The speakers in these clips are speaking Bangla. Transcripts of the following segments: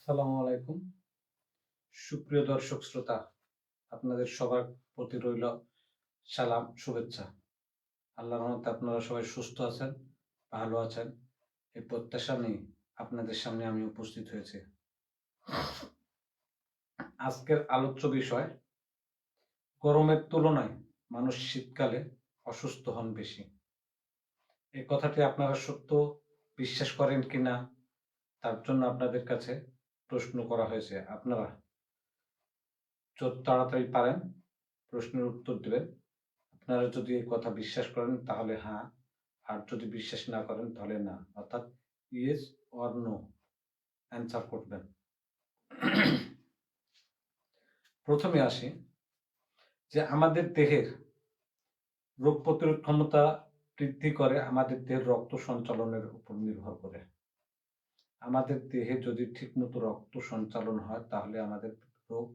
আসসালামু আলাইকুম। সুপ্রিয় দর্শক শ্রোতা, আপনাদের সবার প্রতি রইল সালাম, শুভেচ্ছা। আল্লাহর রহমতে আপনারা সবাই সুস্থ আছেন, ভালো আছেন। এই প্রত্যাশা নিয়ে আপনাদের সামনে আমি উপস্থিত হয়েছি। আজকের আলোচ্য বিষয়, গরমের তুলনায় মানুষ শীতকালে অসুস্থ হন বেশি। এই কথাটি আপনারা সত্য বিশ্বাস করেন কিনা, তার জন্য আপনাদের কাছে প্রশ্ন করা হয়েছে। আপনারা যত তাড়াতাড়ি পারেন প্রশ্নের উত্তর দেবেন। আপনারা যদি এই কথা বিশ্বাস করেন, তাহলে হ্যাঁ। আর যদি বিশ্বাস না করেন, তাহলে না। অর্থাৎ ইয়েস অর নো অ্যান্সার করবেন। প্রথমে আসি যে আমাদের দেহের রোগ প্রতিরোধ ক্ষমতা বৃদ্ধি করে আমাদের দেহের রক্ত সঞ্চালনের উপর নির্ভর করে। আমাদের দেহে যদি ঠিকমতো রক্ত সঞ্চালন হয়, তাহলে আমাদের রোগ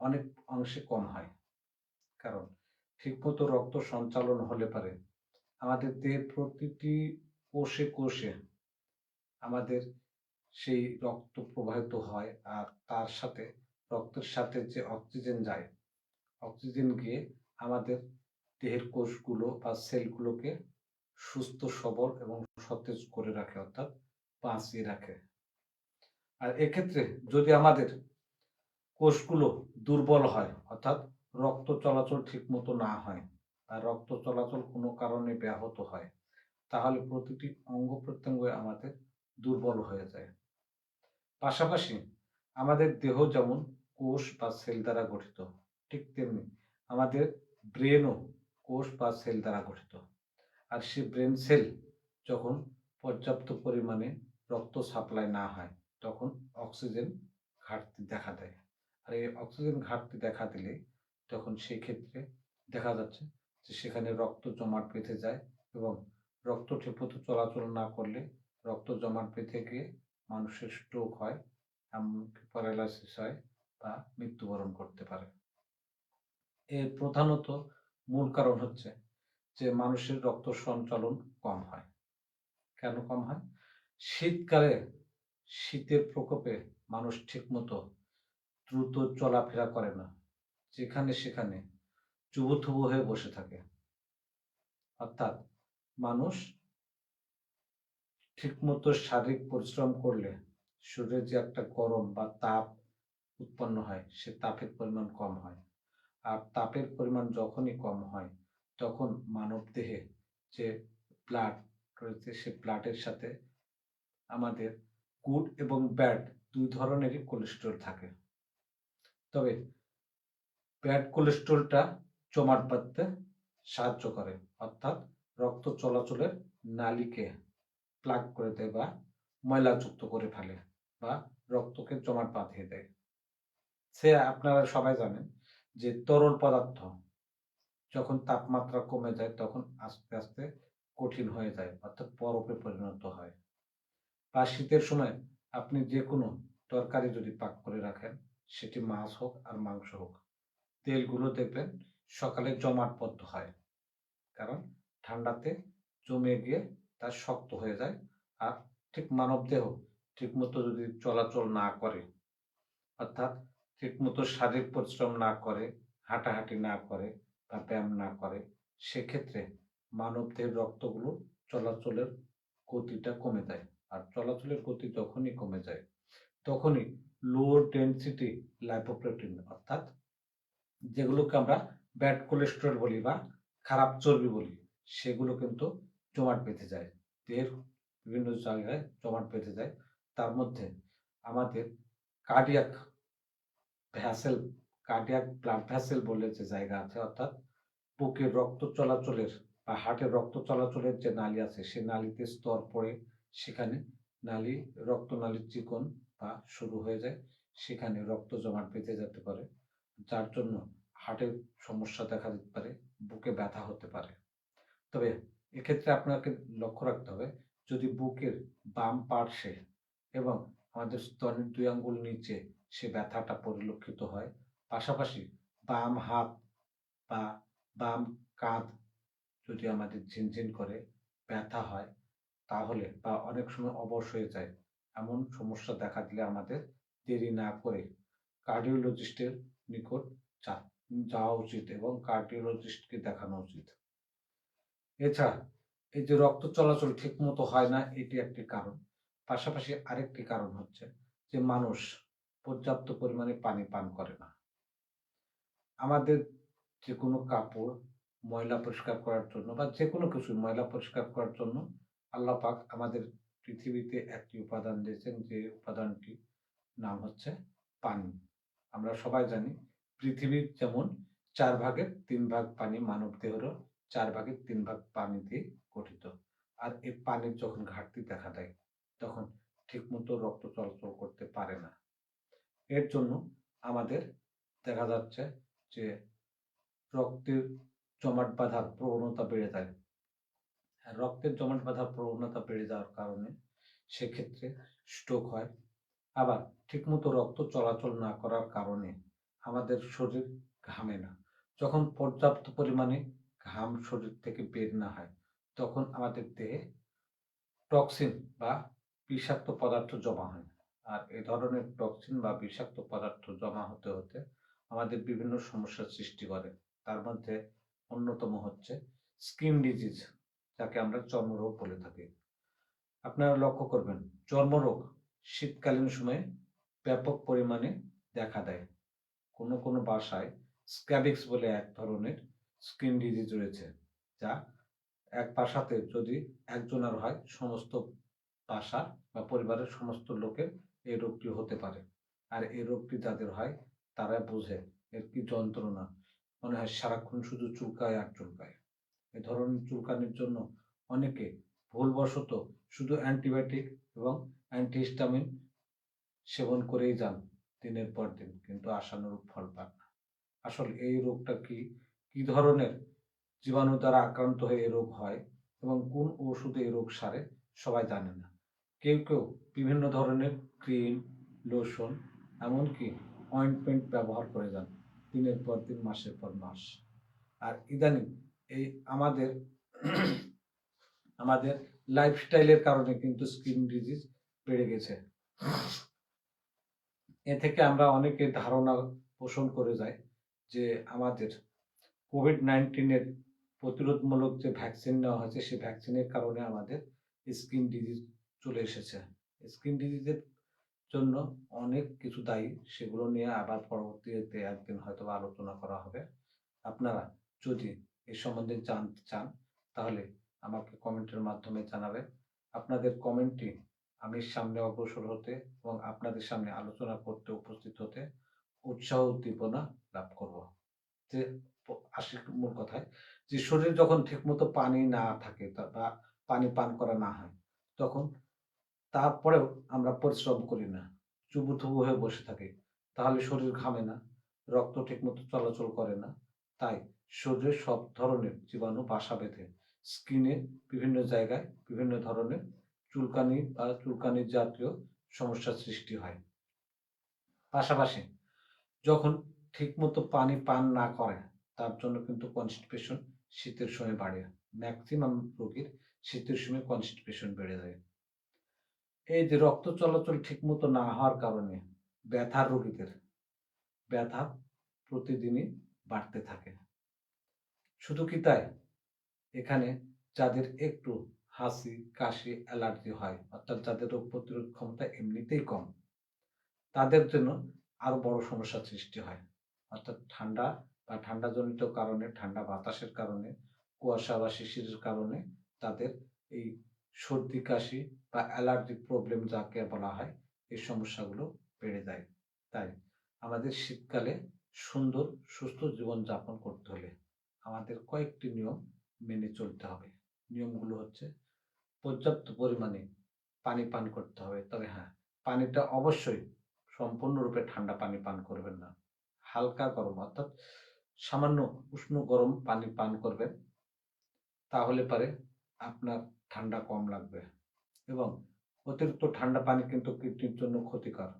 অনেক অংশে কম হয়। কারণ ঠিকমতো রক্ত সঞ্চালন হলে পারে আমাদের দেহের প্রতিটি কোষে কোষে আমাদের সেই রক্ত প্রবাহিত হয় আর তার সাথে রক্তের সাথে যে অক্সিজেন যায়, অক্সিজেন গিয়ে আমাদের দেহের কোষগুলো বা সেলগুলোকে সুস্থ, সবল এবং সতেজ করে রাখে, অর্থাৎ বাঁচিয়ে রাখে। আর এক্ষেত্রে যদি আমাদের কোষগুলো দুর্বল হয়, অর্থাৎ রক্ত চলাচল ঠিক মতো না হয় আর রক্ত চলাচল কোনো কারণে ব্যাহত হয়, তাহলে প্রতিটি অঙ্গ প্রত্যঙ্গ আমাদের দুর্বল হয়ে যায়। পাশাপাশি আমাদের দেহ যেমন কোষ বা সেল দ্বারা গঠিত, ঠিক তেমনি আমাদের ব্রেনও কোষ বা সেল দ্বারা গঠিত। আর সেই ব্রেন সেল যখন পর্যাপ্ত পরিমাণে রক্ত সাপ্লাই না হয়, তখন অক্সিজেন ঘাটতি দেখা দেয়। আর এই অক্সিজেন ঘাটতি দেখা দিলে তখন সেই ক্ষেত্রে দেখা যাচ্ছে যে সেখানে রক্ত জমাট বেঁধে যায় এবং রক্ত ঠিকমতো চলাচল না করলে রক্ত জমাট বেঁধে গিয়ে মানুষের স্ট্রোক হয়, এমনকি প্যারালাইসিস হয় বা মৃত্যুবরণ করতে পারে। এর প্রধানত মূল কারণ হচ্ছে যে মানুষের রক্ত সঞ্চালন কম হয়। কেন কম হয়? শীতকালে শীতের প্রকোপে মানুষ ঠিকমতো দ্রুত চলাফেরা করে না। যেখানে সেখানে চুবুথুবু হয়ে বসে থাকে। অর্থাৎ মানুষ ঠিকমতো শারীরিক পরিশ্রম করলে শরীরে যে একটা গরম বা তাপ উৎপন্ন হয়, সে তাপের পরিমাণ কম হয়। আর তাপের পরিমাণ যখনই কম হয়, তখন মানব দেহে যে ব্লাড রয়েছে, সে ব্লাডের সাথে আমাদের গুড এবং ব্যাড দুই ধরনেরই কোলেস্ট্রল থাকে। তবে ব্যাড কোলেস্ট্রলটা জমাট বাঁধতে সাহায্য করে, অর্থাৎ রক্ত চলাচলের নালীকে প্লাগ করে দেয় বা ময়লাযুক্ত করে ফেলে বা রক্তকে জমাট বাঁধিয়ে দেয়। সে আপনারা সবাই জানেন যে তরল পদার্থ যখন তাপমাত্রা কমে যায় তখন আস্তে আস্তে কঠিন হয়ে যায়, অর্থাৎ বরফে পরিণত হয়। বা শীতের সময় আপনি যে কোনো তরকারি যদি পাক করে রাখেন, সেটি মাছ হোক আর মাংস হোক, তেলগুলো দেখবেন সকালে জমাটবদ্ধ হয়। কারণ ঠান্ডাতে জমে গিয়ে তা শক্ত হয়ে যায় আর ঠিক মানব দেহ ঠিকমতো যদি চলাচল না করে, অর্থাৎ ঠিকমতো শারীরিক পরিশ্রম না করে, হাঁটাহাঁটি না করে বা ব্যায়াম না করে, সেক্ষেত্রে মানব দেহের রক্তগুলো চলাচলের গতিটা কমে যায়। আর চলাচলের গতি যখনই কমে যায়, তখনই লো ডেন্সিটি লাইপোপ্রোটিন অর্থাৎ যেগুলোকে আমরা ব্যাড কোলেস্ট্রল বলি বা খারাপ চর্বি বলি, সেগুলো কিন্তু জমাট বেঁধে যায়, দেহের বিভিন্ন জায়গায় জমাট বেঁধে যায়। তার মধ্যে আমাদের cardiac vessel cardiac blood vessel বলে যে জায়গা আছে, অর্থাৎ বুকের রক্ত চলাচলের বা হার্টের রক্ত চলাচলের যে নালী আছে সেই নালীতে স্তর পড়ে সেখানে নালী, রক্তনালীর চিকন বা শুরু হয়ে যায়। সেখানে রক্ত জমাট বেঁধে যেতে পারে। যার জন্য হার্টের সমস্যা দেখা দিতে পারে, বুকে ব্যথা হতে পারে। তবে এক্ষেত্রে আপনাকে লক্ষ্য রাখতে হবে, যদি বুকের বাম পার্শ্বে এবং আমাদের স্তনের দুই আঙ্গুল নিচে সে ব্যথাটা পরিলক্ষিত হয়, পাশাপাশি বাম হাত বা বাম কাঁধ যদি আমাদের ঝিনঝিন করে, ব্যথা হয় তাহলে বা অনেক সময় অবশ হয়ে যায়। এমন সমস্যা দেখা দিলে আমাদের দেরি না করে কার্ডিওলজিস্টের নিকট যাওয়া উচিত এবং কার্ডিওলজিস্টকে দেখানো উচিত। এছাড়া এই যে রক্ত চলাচল ঠিক মতো হয় না, এটি একটি কারণ। পাশাপাশি আরেকটি কারণ হচ্ছে যে মানুষ পর্যাপ্ত পরিমাণে পানি পান করে না। আমাদের যে কোনো কাপড় ময়লা পরিষ্কার করার জন্য বা যে কোনো কিছু ময়লা পরিষ্কার করার জন্য আল্লাহ পাক আমাদের পৃথিবীতে একটি উপাদান দিয়েছেন, যে উপাদানটি নাম হচ্ছে পানি। আমরা সবাই জানি পৃথিবীর যেমন চার ভাগের তিন ভাগ পানি মানব দেহেরও, চার ভাগের তিন ভাগ পানি দিয়ে গঠিত। আর এই পানির যখন ঘাটতি দেখা দেয়, তখন ঠিকমতো রক্ত চলাচল করতে পারে না। এর জন্য আমাদের দেখা যাচ্ছে যে রক্তের জমাট বাঁধার প্রবণতা বেড়ে যায়। রক্তের জমাট বাঁধার প্রবণতা বেড়ে যাওয়ার কারণে সেক্ষেত্রে স্ট্রোক হয়। আবার ঠিকমতো রক্ত চলাচল না করার কারণে আমাদের শরীর ঘামে না। যখন পর্যাপ্ত পরিমাণে ঘাম শরীর থেকে বের না হয়, তখন আমাদের দেহে টক্সিন বা বিষাক্ত পদার্থ জমা হয়। আর এ ধরনের টক্সিন বা বিষাক্ত পদার্থ জমা হতে হতে আমাদের বিভিন্ন সমস্যার সৃষ্টি করে। তার মধ্যে অন্যতম হচ্ছে স্কিন ডিজিজ যাকে আমরা চর্মরোগ বলে থাকি। আপনারা লক্ষ্য করবেন, চর্মরোগ শীতকালীন সময়ে ব্যাপক পরিমাণে দেখা দেয়। কোনো কোনো বাসায় স্ক্যাবিক্স বলে এক ধরনের স্কিন ডিজিজ রয়েছে, যা এক বাসাতে যদি একজনের হয়, সমস্ত বাসা বা পরিবারের সমস্ত লোকের এই রোগটি হতে পারে। আর এই রোগটি যাদের হয়, তারা বোঝে এর কি যন্ত্রণা। মনে হয় সারাক্ষণ শুধু চুলকায় আর চুলকায়। এ ধরনের চুলকানির জন্য অনেকে ভুলবশত শুধু অ্যান্টিবায়োটিক এবং অ্যান্টিহিস্টামিন সেবন করেই যান দিনের পর দিন, কিন্তু আশানুরূপ ফল পান না। আসলে এই রোগটা কি কি ধরনের জীবাণু দ্বারা আক্রান্ত হয়ে এই রোগ হয় এবং কোন ওষুধে এই রোগ সারে, সবাই জানে না। কেউ কেউ বিভিন্ন ধরনের ক্রিম, লোশন, এমনকি অয়েন্টমেন্ট ব্যবহার করে যান দিনের পর দিন, মাসের পর মাস। আর ইদানিং এই আমাদের আমাদের লাইফস্টাইলের কারণে কিন্তু স্কিন ডিজিজ বেড়ে গেছে। এ থেকে আমরা অনেকে ধারণা পোষণ করে যাই যে আমাদের কোভিড নাইন্টিনের প্রতিরোধমূলক যে ভ্যাকসিন নেওয়া হয়েছে, সেই ভ্যাকসিনের কারণে আমাদের স্কিন ডিজিজ চলে এসেছে। স্কিন ডিজিজের জন্য অনেক কিছু দায়ী, সেগুলো নিয়ে আবার পরবর্তীতে একদিন হয়তো আলোচনা করা হবে। আপনারা যদি এই সম্বন্ধে জানতে চান, তাহলে আমাকে কমেন্টের মাধ্যমে জানাবেন। আপনাদের কমেন্টটি আমি সামনে অগ্রসর হতে এবং আপনাদের সামনে আলোচনা করতে উপস্থিত হতে উৎসাহ উদ্দীপনা লাভ করব। যে আসি মূল কথায়, যে শরীর যখন ঠিকমতো পানি না থাকে বা পানি পান করা না হয়, তখন তারপরেও আমরা পরিশ্রম করি না, চুবুথুবু হয়ে বসে থাকি, তাহলে শরীর ঘামে না, রক্ত ঠিকমতো চলাচল করে না, তাই শরীরে সব ধরনের জীবাণু, বাসা বেঁধে, স্কিনে বিভিন্ন জায়গায় বিভিন্ন ধরনের চুলকানি বা চুলকানি জাতীয় সমস্যার সৃষ্টি হয়। পাশাপাশি যখন ঠিকমতো পানি পান না করে তার জন্য কিন্তু কনস্টিপেশন শীতের সময় বাড়ে। ম্যাক্সিমাম রোগীর শীতের সময় কনস্টিপেশন বেড়ে যায়। এই যে রক্ত চলাচল ঠিকমতো না হওয়ার কারণে ব্যথার রোগীদের, ব্যথা প্রতিদিনই বাড়তে থাকে। শুধু কি তাই? এখানে যাদের একটু হাসি, কাশি, অ্যালার্জি হয়, অর্থাৎ যাদের রোগ প্রতিরোধ ক্ষমতা এমনিতেই কম, তাদের জন্য আরও বড় সমস্যার সৃষ্টি হয়। অর্থাৎ ঠান্ডা বা ঠান্ডাজনিত কারণে, ঠান্ডা বাতাসের কারণে, কুয়াশা বা শিশিরের কারণে তাদের এই সর্দি, কাশি বা অ্যালার্জি প্রবলেম যাকে বলা হয়, এই সমস্যাগুলো বেড়ে যায়। তাই আমাদের শীতকালে সুন্দর, সুস্থ জীবন যাপন করতে হলে আমাদের কয়েকটি নিয়ম মেনে চলতে হবে। নিয়মগুলো হচ্ছে পর্যাপ্ত পরিমাণে পানি পান করতে হবে। তবে হ্যাঁ পানিটা অবশ্যই সম্পূর্ণরূপে ঠান্ডা পানি পান করবেন না। হালকা গরম, অর্থাৎ সামান্য উষ্ণ গরম পানি পান করবেন, তাহলে পারে আপনার ঠান্ডা কম লাগবে এবং অতিরিক্ত ঠান্ডা পানি কিন্তু কিডনির জন্য ক্ষতিকর।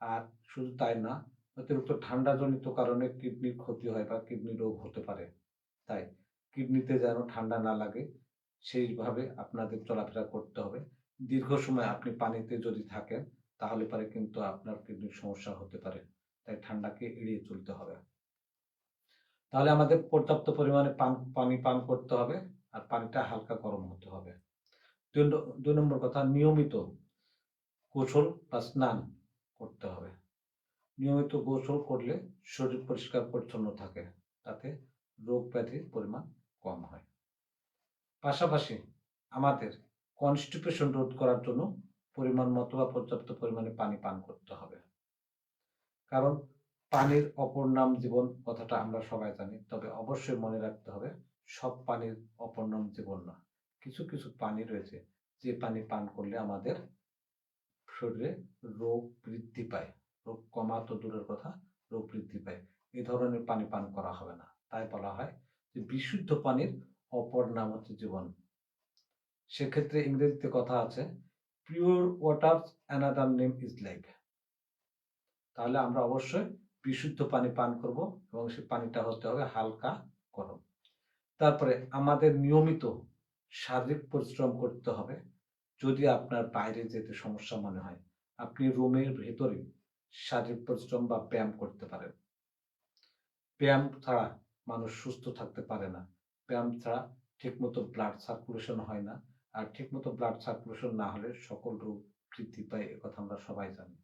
আর শুধু তাই না, অতিরিক্ত ঠান্ডাজনিত কারণে কিডনির ক্ষতি হয় বা কিডনি রোগ হতে পারে। তাই কিডনিতে যেন ঠান্ডা না লাগে, সেইভাবে আপনাদের চলাফেরা করতে হবে। দীর্ঘ সময় আপনি পানিতে যদি থাকেন, তাহলে পরে কিন্তু আপনার কিডনির সমস্যা হতে পারে। তাই ঠান্ডাকে এড়িয়ে চলতে হবে। তাহলে আমাদের পর্যাপ্ত পরিমাণে পান, পানি পান করতে হবে আর পানিটা হালকা গরম হতে হবে। দুই নম্বর কথা, নিয়মিত গোসল বা স্নান করতে হবে। নিয়মিত গোসল করলে শরীর পরিষ্কার পরিচ্ছন্ন থাকে। তাতে রোগ ব্যাধির পরিমাণ কম হয়। পাশাপাশি আমাদের কনস্টিপেশন রোধ করার জন্য পরিমাণ মতো বা পর্যাপ্ত পরিমাণে পানি পান করতে হবে। কারণ পানির অপর নাম জীবন কথাটা আমরা সবাই জানি, তবে অবশ্যই মনে রাখতে হবে সব পানির অপর নাম জীবন না। কিছু কিছু পানি রয়েছে, যে পানি পান করলে আমাদের শরীরে রোগ বৃদ্ধি পায়। রোগ কমা তো দূরের কথা, রোগ বৃদ্ধি পায়। এই ধরনের পানি পান করা হবে না। তাই বলা হয় যে বিশুদ্ধ পানির অপর নাম হচ্ছে জীবন। সেক্ষেত্রে ইংরেজিতে কথা আছে pure water another name is life তাহলে আমরা অবশ্যই বিশুদ্ধ পানি পান করব এবং সেই পানিটা হতে হবে হালকা গরম। তারপরে আমাদের নিয়মিত শারীরিক পরিশ্রম করতে হবে। যদি আপনার বাইরে যেতে সমস্যা মনে হয়, আপনি রুমের ভেতরে শারীরিক পরিশ্রম বা ব্যায়াম করতে পারেন। ব্যায়াম ছাড়া মানুষ সুস্থ থাকতে পারে না। ব্যায়াম ছাড়া ঠিকমতো ব্লাড সার্কুলেশন হয় না। আর ঠিকমতো ব্লাড সার্কুলেশন না হলে সকল রোগ বৃদ্ধি পায় কথা আমরা সবাই জানি।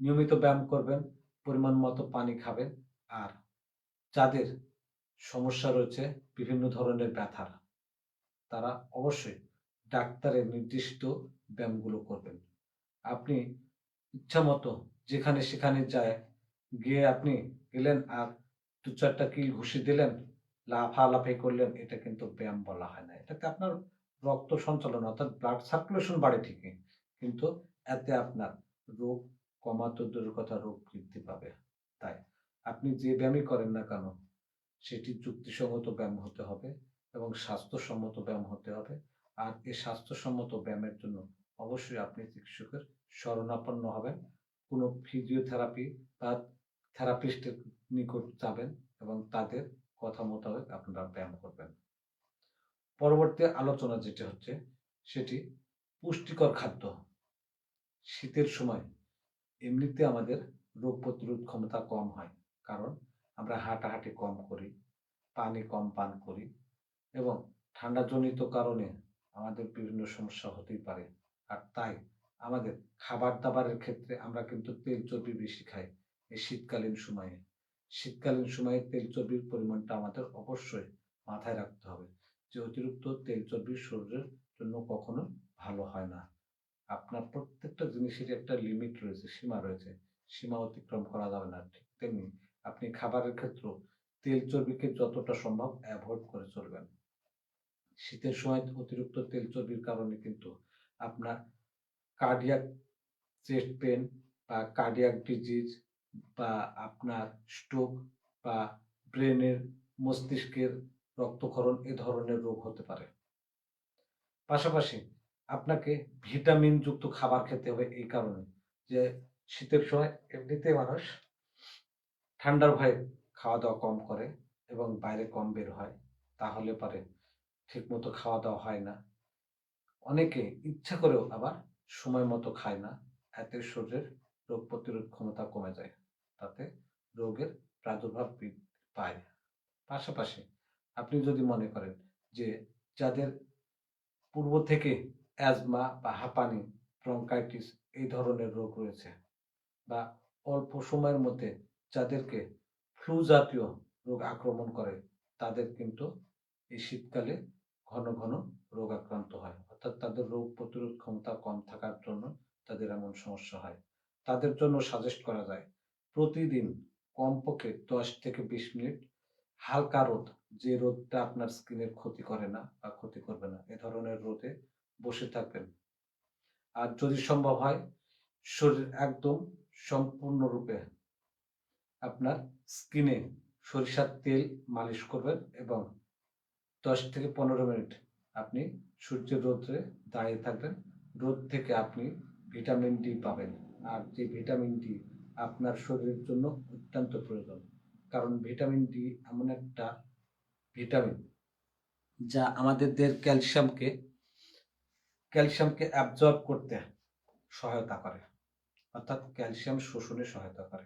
নিয়মিত ব্যায়াম করবেন, পরিমাণ মতো পানি খাবেন, আর যাদের সমস্যা রয়েছে, বিভিন্ন ধরনের ব্যথার, তারা অবশ্যই ডাক্তারের নির্দিষ্ট ব্যায়ামগুলো করবেন। আপনি ইচ্ছা মতো যেখানে সেখানে যায়, গিয়ে আপনি গেলেন আর দু চারটা কিল ঘুষি দিলেন লাফা লাফালাফি করলেন, এটা কিন্তু ব্যায়াম বলা হয় না। এটাতে আপনার রক্ত সঞ্চালন, অর্থাৎ ব্লাড সার্কুলেশন বাড়ে ঠিকই, কিন্তু এতে আপনার রোগ কমাতো দূরের কথা রোগ বৃদ্ধি পাবে। তাই আপনি যে ব্যায়ামই করেন না কেন, সেটি যুক্তিসঙ্গত ব্যায়াম হতে হবে এবং স্বাস্থ্যসম্মত ব্যায়াম হতে হবে। আর এই স্বাস্থ্যসম্মত ব্যায়ামের জন্য অবশ্যই আপনি চিকিৎসকের শরণাপন্ন হবেন। কোনো ফিজিওথেরাপি বা থেরাপিস্টের নিকট যাবেন এবং তাদের কথা মোতাবেক আপনারা ব্যায়াম করবেন। পরবর্তী আলোচনা যেটি হচ্ছে, সেটি পুষ্টিকর খাদ্য। শীতের সময় এমনিতে আমাদের রোগ প্রতিরোধ ক্ষমতা কম হয়, কারণ আমরা হাঁটাহাঁটি কম করি, পানি কম পান করি এবং ঠান্ডাজনিত কারণে আমাদের বিভিন্ন সমস্যা হতেই পারে। আর তাই আমাদের খাবার দাবারের ক্ষেত্রে আমরা কিন্তু তেল চর্বি বেশি খাই এই শীতকালীন সময়ে। শীতকালীন সময়ে তেল চর্বির পরিমাণটা আমাদের অবশ্যই মাথায় রাখতে হবে। যে অতিরিক্ত তেল চর্বি শরীরের জন্য কখনো ভালো হয় না। আপনার প্রত্যেকটা জিনিসেরই একটা লিমিট রয়েছে, সীমা রয়েছে। সীমা অতিক্রম করা যাবে না, ঠিক তেমনি আপনি খাবারের ক্ষেত্রে তেল চর্বিকে যতটা সম্ভব অ্যাভয়েড করে চলবেন। শীতের সময় অতিরিক্ত তেল চর্বির কারণে কিন্তু আপনার কার্ডিয়াক চেস্ট পেন বা কার্ডিয়াক ডিজিজ বা আপনার স্ট্রোক বা ব্রেনের মস্তিষ্কের রক্তক্ষরণ এ ধরনের রোগ হতে পারে। পাশাপাশি আপনাকে ভিটামিন যুক্ত খাবার খেতে হবে এই কারণে যে শীতের সময় এমনিতে মানুষ ঠান্ডার ভয়ে খাওয়া দাওয়া কম করে এবং বাইরে কম বের হয়, তাহলে পারে ঠিকমতো খাওয়া দাওয়া হয় না। অনেকে ইচ্ছা করেও আবার সময় মতো খায় না, এতে শরীরের রোগ প্রতিরোধ ক্ষমতা কমে যায়। তাতে রোগের প্রাদুর্ভাব পায়। পাশাপাশি আপনি যদি মনে করেন যে যাদের পূর্ব থেকে অ্যাজমা বা হাঁপানি, ব্রঙ্কাইটিস এই ধরনের রোগ রয়েছে বা অল্প সময়ের মধ্যে যাদেরকে ফ্লু জাতীয় রোগ আক্রমণ করে, তাদের কিন্তু এই শীতকালে ঘন ঘন রোগ আক্রান্ত হয়। অর্থাৎ তাদের রোগ প্রতিরোধ ক্ষমতা কম থাকার জন্য তাদের এমন সমস্যা হয়। তাদের জন্য সাজেস্ট করা যায় প্রতিদিন কমপক্ষে দশ থেকে বিশ মিনিট হালকা রোদ, যে রোদটা আপনার স্কিনের ক্ষতি করে না বা ক্ষতি করবে না, এ ধরনের রোদে বসে থাকবেন। আর যদি সম্ভব হয়, শরীর একদম সম্পূর্ণরূপে আপনার স্কিনে সরিষার তেল মালিশ করবেন এবং দশ থেকে পনেরো মিনিট আপনি সূর্যের রোদে দাঁড়িয়ে থাকবেন। রোদ থেকে আপনি ভিটামিন ডি পাবেন। আর যে ভিটামিন ডি আপনার শরীরের জন্য অত্যন্ত প্রয়োজন। কারণ ভিটামিন ডি এমন একটা ভিটামিন যা আমাদের দেহের ক্যালসিয়ামকে ক্যালসিয়ামকে অ্যাবজর্ব করতে সহায়তা করে। অর্থাৎ ক্যালসিয়াম শোষণে সহায়তা করে।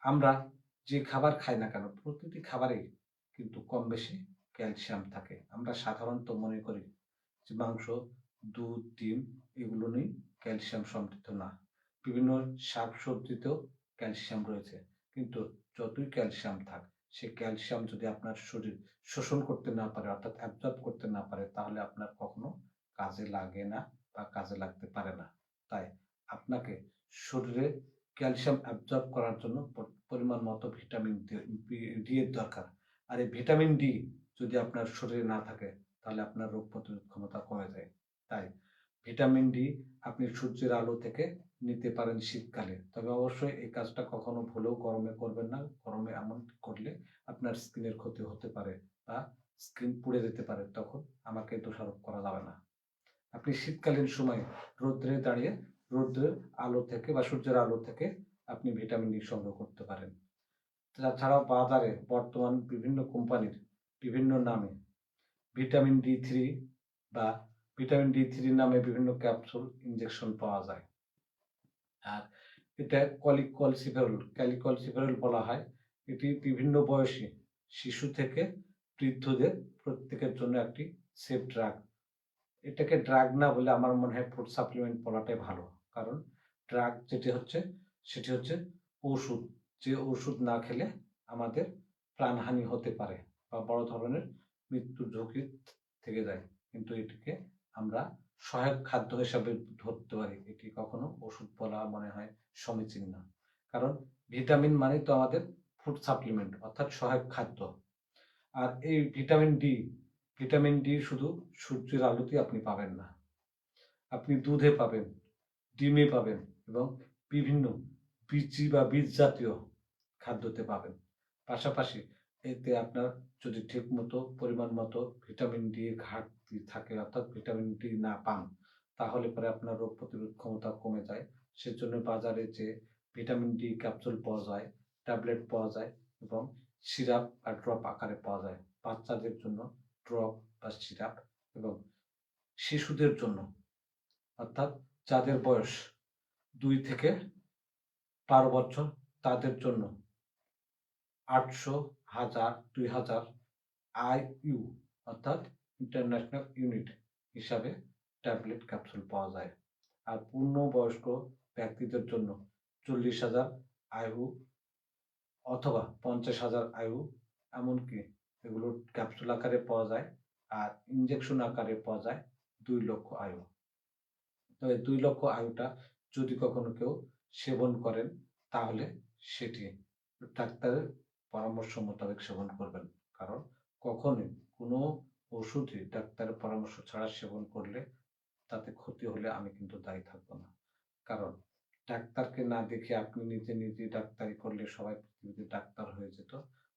আমরা যে খাবার খাই না কেন, প্রতিটি খাবারেই কিন্তু কম বেশি ক্যালসিয়াম থাকে। আমরা সাধারণত মনে করি যে মাংস, দুধ, ডিম এগুলো নেই ক্যালসিয়াম সমৃদ্ধ না। বিভিন্ন শাক সবজিতেও ক্যালসিয়াম রয়েছে। কিন্তু যতই ক্যালসিয়াম থাক, সে ক্যালসিয়াম যদি আপনার শরীর শোষণ করতে না পারে, অর্থাৎ অ্যাবজর্ব করতে না পারে, তাহলে আপনার কখনো কাজে লাগে না বা কাজে লাগতে পারে না। তাই আপনাকে শরীরে ক্যালসিয়াম অ্যাবজর্ব করার জন্য পরিমাণ মতো ভিটামিন ডি এর দরকার। আর এই ভিটামিন ডি যদি আপনার শরীরে না থাকে, তাহলে আপনার রোগ প্রতিরোধ ক্ষমতা কমে যায়। তাই ভিটামিন ডি আপনি সূর্যের আলো থেকে নিতে পারেন শীতকালে। তবে অবশ্যই এই কাজটা কখনো ভুলেও গরমে করবেন না। গরমে এমন করলে আপনার স্কিনের ক্ষতি হতে পারে বা স্কিন পুড়ে যেতে পারে তখন আমাকে দোষারোপ করা যাবে না। আপনি শীতকালীন সময় রৌদ্রে দাঁড়িয়ে রৌদ্রের আলো থেকে বা সূর্যের আলো থেকে আপনি ভিটামিন ডি সংগ্রহ করতে পারেন। তাছাড়াও বাজারে বর্তমান বিভিন্ন কোম্পানির বিভিন্ন নামে ভিটামিন ডি থ্রি বা ভিটামিন ডি থ্রি নামে বিভিন্ন ক্যাপসুল ইনজেকশন পাওয়া যায়। আর এটা কলিকলসিফেরল ক্যালিকলসিফেরল বলা হয়। এটি বিভিন্ন বয়সী শিশু থেকে বৃদ্ধদের প্রত্যেকের জন্য একটি সেফ ড্রাগ এটাকে ড্রাগ না বলে আমার মনে হয় ফুড সাপ্লিমেন্ট বলাটাই ভালো। কারণ ড্রাগ যেটি হচ্ছে, সেটি হচ্ছে ওষুধ। যে ওষুধ না খেলে আমাদের প্রাণহানি হতে পারে বা বড় ধরনের মৃত্যুর ঝুঁকি থেকে যায়। কিন্তু এটিকে আমরা সহায়ক খাদ্য হিসাবে ধরতে পারি। এটি কখনো ওষুধ বলা মনে হয় সমীচীন না। কারণ ভিটামিন মানে তো আমাদের ফুড সাপ্লিমেন্ট অর্থাৎ সহায়ক খাদ্য। আর এই ভিটামিন ডি ভিটামিন ডি শুধু সূর্যের আলোতে আপনি পাবেন না। আপনি দুধে পাবেন, ডিমে পাবেন এবং বিভিন্ন বীজি বা বীজ জাতীয় খাদ্যতে পাবেন। পাশাপাশি এতে আপনার যদি ঠিক মতো পরিমাণ মতো ভিটামিন ডি এর থাকে অর্থাৎ ভিটামিন ডি না পান, তাহলে পরে আপনার রোগ প্রতিরোধ ক্ষমতা কমে যায়। সেজন্য বাজারে যে ভিটামিন ডি ক্যাপসুল পাওয়া যায় ট্যাবলেট পাওয়া যায় এবং সিরাপ আর ড্রপ আকারে পাওয়া যায় বাচ্চাদের জন্য ড্রপ বা সিরাপ এবং শিশুদের জন্য। অর্থাৎ যাদের বয়স দুই থেকে বারো বছর, তাদের জন্য আটশো হাজার, দুই হাজার আই ইউ অর্থাৎ ইন্টারন্যাশনাল ইউনিট হিসাবে ট্যাবলেট ক্যাপসুল পাওয়া যায়। আর পূর্ণবয়স্ক ব্যক্তিদের জন্য চল্লিশ হাজার আয়ু অথবা পঞ্চাশ হাজার আয়ু এমনকি এগুলো ক্যাপসুল আকারে পাওয়া যায় আর ইনজেকশন আকারে পাওয়া যায় দুই লক্ষ আয়ু। তো এই দুই লক্ষ আয়ুটা যদি কখনো কেউ সেবন করেন, তাহলে সেটি ডাক্তারের পরামর্শ মোতাবেক সেবন করবেন। কারণ কখনোই কোনো ওষুধই ডাক্তারের পরামর্শ ছাড়া সেবন করলে তাতে ক্ষতি হলে আমি কিন্তু দায়ী থাকব না। কারণ ডাক্তারকে না দেখে আপনি নিজে নিজে ডাক্তারি করলে সবাই পৃথিবীতে ডাক্তার হয়ে যেত,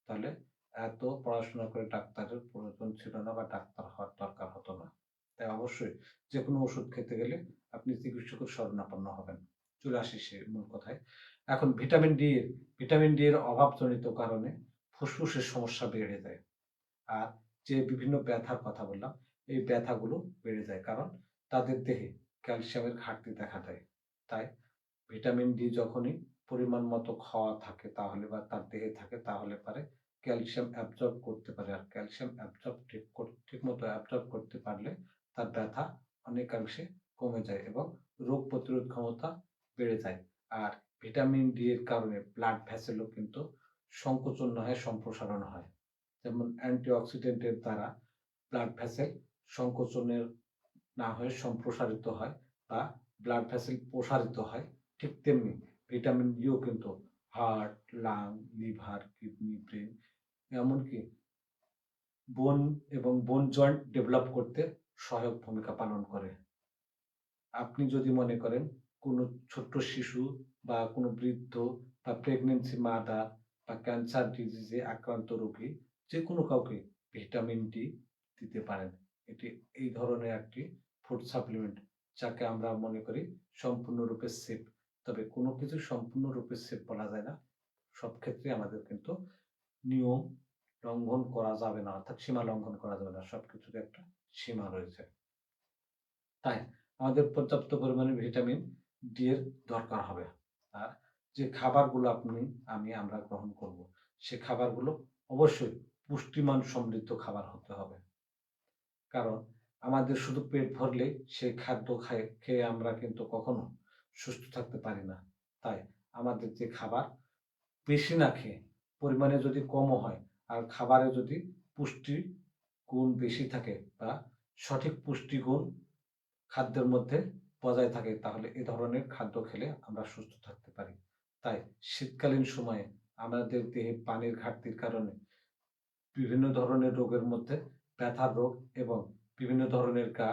তাহলে এত পড়াশোনা করে ডাক্তারের প্রয়োজন ছিল না বা ডাক্তার হওয়ার দরকার হতো না। তাই অবশ্যই যে কোনো ওষুধ খেতে গেলে আপনি চিকিৎসকের শরণাপন্ন হবেন। চলে আসি সে মূল কথায়। এখন ভিটামিন ডি এর ভিটামিন ডি এর অভাবজনিত কারণে ফুসফুসের সমস্যা বেড়ে যায়। আর যে বিভিন্ন ব্যথার কথা বললাম, এই ব্যথাগুলো বেড়ে যায়। কারণ তাদের দেহে ক্যালসিয়ামের ঘাটতি দেখা দেয়। তাই ভিটামিন ডি যখনই পরিমাণ মতো খাওয়া থাকে, তাহলে বা তার দেহে থাকে, তাহলে পারে ক্যালসিয়াম অ্যাবজর্ব করতে পারে। আর ক্যালসিয়াম অ্যাবজর্ব ঠিক ঠিক মতো অ্যাবজর্ব করতে পারলে তার ব্যথা অনেকাংশে কমে যায় এবং রোগ প্রতিরোধ ক্ষমতা বেড়ে যায়। আর ভিটামিন ডি এর কারণে ব্লাড ভ্যাসেলও কিন্তু সংকোচন না সম্প্রসারণ হয়। যেমন অ্যান্টিঅক্সিডেন্টের দ্বারা ব্লাড ভ্যাসেল সংকোচনের না হয়ে, সম্প্রসারিত হয় বা ব্লাড ভ্যাসেল প্রসারিত হয়, ঠিক তেমনি ভিটামিন ডিও কিন্তু heart lung liver kidney brain এমনকি বোন এবং বোন জয়েন্ট ডেভেলপ করতে সহায়ক ভূমিকা পালন করে। আপনি যদি মনে করেন কোনো ছোট্ট শিশু বা কোনো বৃদ্ধ বা প্রেগনেন্সি মাতা বা ক্যান্সার ডিজিজে আক্রান্ত রোগী যে কোনো কাউকে ভিটামিন ডি দিতে পারেন। এটি এই ধরনের একটি ফুড সাপ্লিমেন্ট যাকে আমরা মনে করি সম্পূর্ণরূপে সেফ তবে কোনো কিছু সম্পূর্ণরূপে সেফ বলা যায় না। সব ক্ষেত্রে আমাদের কিন্তু নিয়ম লঙ্ঘন করা যাবে না, অর্থাৎ সীমা লঙ্ঘন করা যাবে না। সব কিছুর একটা সীমা রয়েছে। তাই আমাদের পর্যাপ্ত পরিমাণে ভিটামিন ডিয়ের দরকার হবে। আর যে খাবারগুলো আপনি, আমি আমরা গ্রহণ করব, সে খাবারগুলো অবশ্যই পুষ্টিমান সমৃদ্ধ খাবার হতে হবে। কারণ আমাদের শুধু পেট ভরলে সেই খাদ্য খাই খেয়ে আমরা কিন্তু কখনো সুস্থ থাকতে পারি না। তাই আমাদের যে খাবার, বেশি না খেয়ে, পরিমাণে যদি কমও হয় আর খাবারে যদি পুষ্টি গুণ বেশি থাকে বা সঠিক পুষ্টিগুণ খাদ্যের মধ্যে বজায় থাকে, তাহলে এ ধরনের খাদ্য খেলে আমরা সুস্থ থাকতে পারি। তাই শীতকালীন সময়ে আমাদের দেহে পানির ঘাটতির কারণে বিভিন্ন ধরনের রোগের মধ্যে ব্যথার রোগ এবং বিভিন্ন ধরনের গা,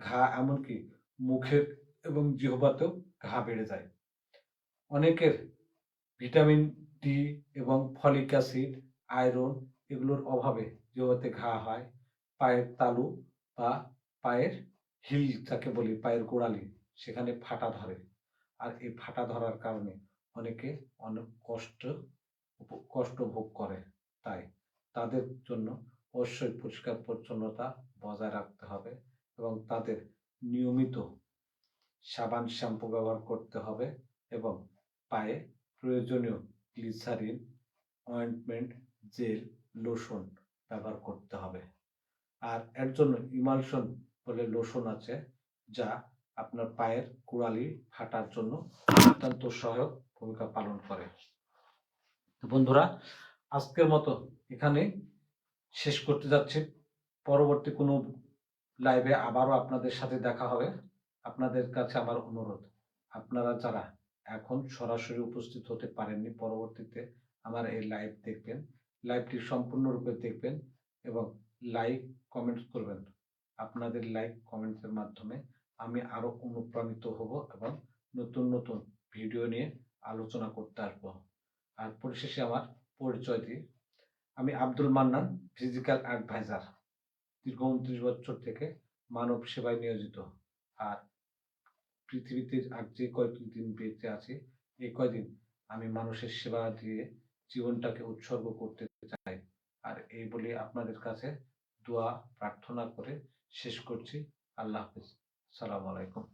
ঘা এমনকি মুখের এবং জিহবাতেও ঘা বেড়ে যায়। অনেকের ভিটামিন ডি এবং ফলিক অ্যাসিড, আয়রন এগুলোর অভাবে জিহবাতে ঘা হয়। পায়ের তালু বা পায়ের হিল যাকে বলি, পায়ের গোড়ালি সেখানে ফাটা ধরে। আর এই ফাটা ধরার কারণে অনেকে অনেক কষ্ট কষ্ট ভোগ করে। তাই তাদের জন্য অবশ্যই পরিষ্কার পরিচ্ছন্নতা বজায় রাখতে হবে এবং তাদের নিয়মিত সাবান শ্যাম্পু ব্যবহার করতে হবে এবং পায়ে প্রয়োজনীয় গ্লিসারিন, অয়েন্টমেন্ট, জেল, লোশন ব্যবহার করতে হবে। আর এর জন্য ইমালশন বলে লোশন আছে, যা আপনার পায়ের কুড়ালি ফাটার জন্য অত্যন্ত সহায়ক ভূমিকা পালন করে। বন্ধুরা, আজকের মতো এখানে শেষ করতে যাচ্ছি। পরবর্তী কোনো লাইভে আবারও আপনাদের সাথে দেখা হবে। আপনাদের কাছে আমার অনুরোধ, আপনারা যারা এখন সরাসরি উপস্থিত হতে পারেননি, পরবর্তীতে আমার এই লাইভ দেখবেন। লাইভটি সম্পূর্ণরূপে দেখবেন এবং লাইক কমেন্ট করবেন। আপনাদের লাইক কমেন্টের মাধ্যমে আমি আরও অনুপ্রাণিত হব এবং নতুন নতুন ভিডিও নিয়ে আলোচনা করতে আসব। আর পরিশেষে আমার পরিচয় দিই আমি আব্দুল মান্নান ফিজিক্যাল অ্যাডভাইজার দীর্ঘ উনত্রিশ বছর থেকে মানব সেবায় নিয়োজিত। আর পৃথিবীতে আর যে কয়েকটি দিন বেঁচে আছি, এই কয়দিন আমি মানুষের সেবা দিয়ে জীবনটাকে উৎসর্গ করতে চাই। আর এই বলে আপনাদের কাছে দোয়া, প্রার্থনা করে শেষ করছি। আল্লাহ হাফিজ। সালাম আলাইকুম।